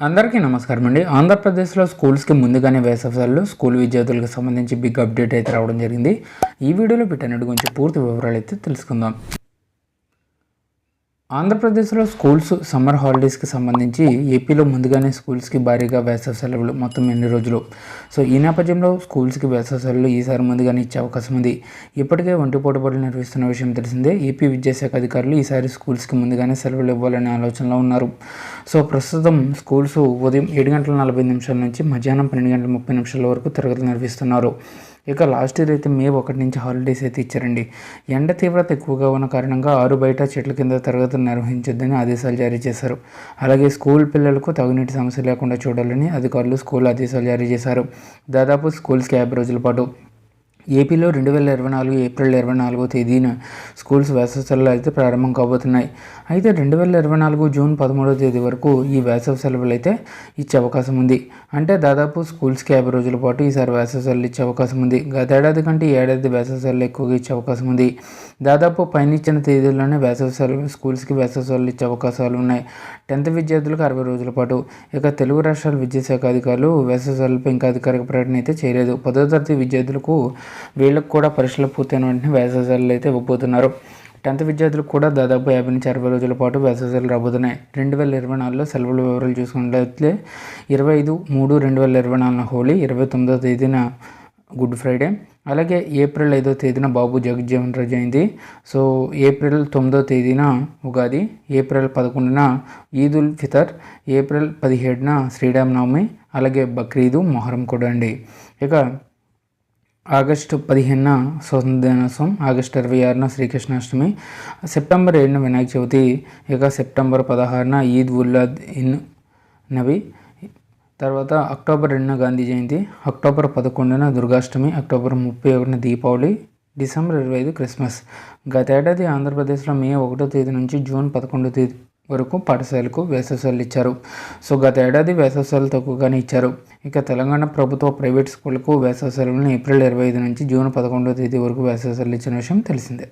అందరికీ నమస్కారం అండి ఆంధ్రప్రదేశ్లో స్కూల్స్కి ముందుగానే వేసవిలో స్కూల్ విద్యార్థులకు సంబంధించి బిగ్ అప్డేట్ అయితే రావడం జరిగింది. ఈ వీడియోలో వీటన్నిటి గురించి పూర్తి వివరాలు అయితే తెలుసుకుందాం. ఆంధ్రప్రదేశ్లో స్కూల్స్ సమ్మర్ హాలిడేస్కి సంబంధించి ఏపీలో ముందుగానే స్కూల్స్కి భారీగా వేసవి సెలవులు మొత్తం ఎన్ని రోజులు? సో ఈ నేపథ్యంలో స్కూల్స్కి వేసవి సెలవులు ఈసారి ముందుగానే ఇచ్చే అవకాశం ఉంది. ఇప్పటికే ఒంటి పోటీపడులు నిర్వహిస్తున్న విషయం తెలిసిందే. ఏపీ విద్యాశాఖ అధికారులు ఈసారి స్కూల్స్కి ముందుగానే సెలవులు ఇవ్వాలనే ఆలోచనలో ఉన్నారు. సో ప్రస్తుతం స్కూల్స్ ఉదయం ఏడు గంటల నలభై నిమిషాల నుంచి మధ్యాహ్నం పన్నెండు గంటల ముప్పై నిమిషాల వరకు తరగతులు నిర్వహిస్తున్నారు. ఇక లాస్ట్ ఇయర్ అయితే మే ఒకటి నుంచి హాలిడేస్ అయితే ఇచ్చారండి. ఎండ తీవ్రత ఎక్కువగా ఉన్న కారణంగా ఆరు బయట చెట్ల కింద తరగతులు నిర్వహించొద్దని ఆదేశాలు జారీ చేశారు. అలాగే స్కూల్ పిల్లలకు తగునీటి సమస్య లేకుండా చూడాలని అధికారులు స్కూల్ ఆదేశాలు జారీ చేశారు. దాదాపు స్కూల్స్కి యాభై రోజుల పాటు ఏపీలో రెండు వేల ఇరవై నాలుగు ఏప్రిల్ ఇరవై నాలుగో తేదీన స్కూల్స్ వేసవి సెలవులు అయితే ప్రారంభం కాబోతున్నాయి. అయితే రెండు వేల ఇరవై నాలుగు జూన్ పదమూడవ తేదీ వరకు ఈ వేసవి సెలవులు అయితే ఇచ్చే అవకాశం ఉంది. అంటే దాదాపు స్కూల్స్కి యాభై రోజుల పాటు ఈసారి వేసవి సెలవులు ఇచ్చే అవకాశం ఉంది. గతేడాది కంటే ఈ ఏడాది వేసవి సెలవులు ఎక్కువగా ఇచ్చే అవకాశం ఉంది. దాదాపు పైన ఇచ్చిన తేదీల్లోనే వేసవి సెలవు స్కూల్స్కి వేసవి సెలవులు ఇచ్చే అవకాశాలు ఉన్నాయి. టెన్త్ విద్యార్థులకు అరవై రోజుల పాటు. ఇక తెలుగు రాష్ట్రాల విద్యాశాఖ అధికారులు వేసవి సెలవులపై ఇంకా అధికారిక ప్రకటన అయితే చేయలేదు. పదో తరగతి విద్యార్థులకు వీళ్ళకు కూడా పరీక్షలు పూర్తయిన వెంటనే వేసవి అయితే ఇవ్వబోతున్నారు. టెన్త్ విద్యార్థులకు కూడా దాదాపు యాభై నుంచి అరవై రోజుల పాటు వేసవి రాబోతున్నాయి. రెండు వేల ఇరవై నాలుగులో సెలవుల వివరాలు చూసుకున్నట్లయితే ఇరవై ఐదు మూడు రెండు వేల ఇరవై నాలుగున హోలీ ఇరవై తొమ్మిదో తేదీన గుడ్ ఫ్రైడే అలాగే ఏప్రిల్ ఐదో తేదీన బాబు జగజ్జీవన్ రాజు జయంతి. సో ఏప్రిల్ తొమ్మిదో తేదీన ఉగాది ఏప్రిల్ పదకొండున ఈద్ ఉల్ ఫితర్ ఏప్రిల్ పదిహేడున శ్రీరామనవమి అలాగే బక్రీదు మొహరం కూడా అండి. ఇక ఆగస్టు పదిహేనున స్వతంత్ర దినోత్సవం ఆగస్టు ఇరవై ఆరున శ్రీకృష్ణాష్టమి సెప్టెంబర్ ఏడున వినాయక చవితి ఇక సెప్టెంబర్ పదహారున ఈద్ ఉల్లాద్ ఇన్ నబీ తర్వాత అక్టోబర్ రెండున గాంధీ జయంతి అక్టోబర్ పదకొండున దుర్గాష్టమి అక్టోబర్ ముప్పై ఒకటిన దీపావళి డిసెంబర్ ఇరవై ఐదు క్రిస్మస్. గతేడాది ఆంధ్రప్రదేశ్లో మే ఒకటో తేదీ నుంచి జూన్ పదకొండో తేదీ వరకు పాఠశాలకు వేసవిసెలవు ఇచ్చారు. సో గత ఏడాది వేసవిసెలవు తక్కువగానే ఇచ్చారు. ఇక తెలంగాణ ప్రభుత్వ ప్రైవేట్ స్కూళ్ళకు వేసవి సెలవులను ఏప్రిల్ ఇరవై ఐదు నుంచి జూన్ పదకొండవ తేదీ వరకు వేసవి సెలవులు ఇచ్చిన విషయం తెలిసిందే.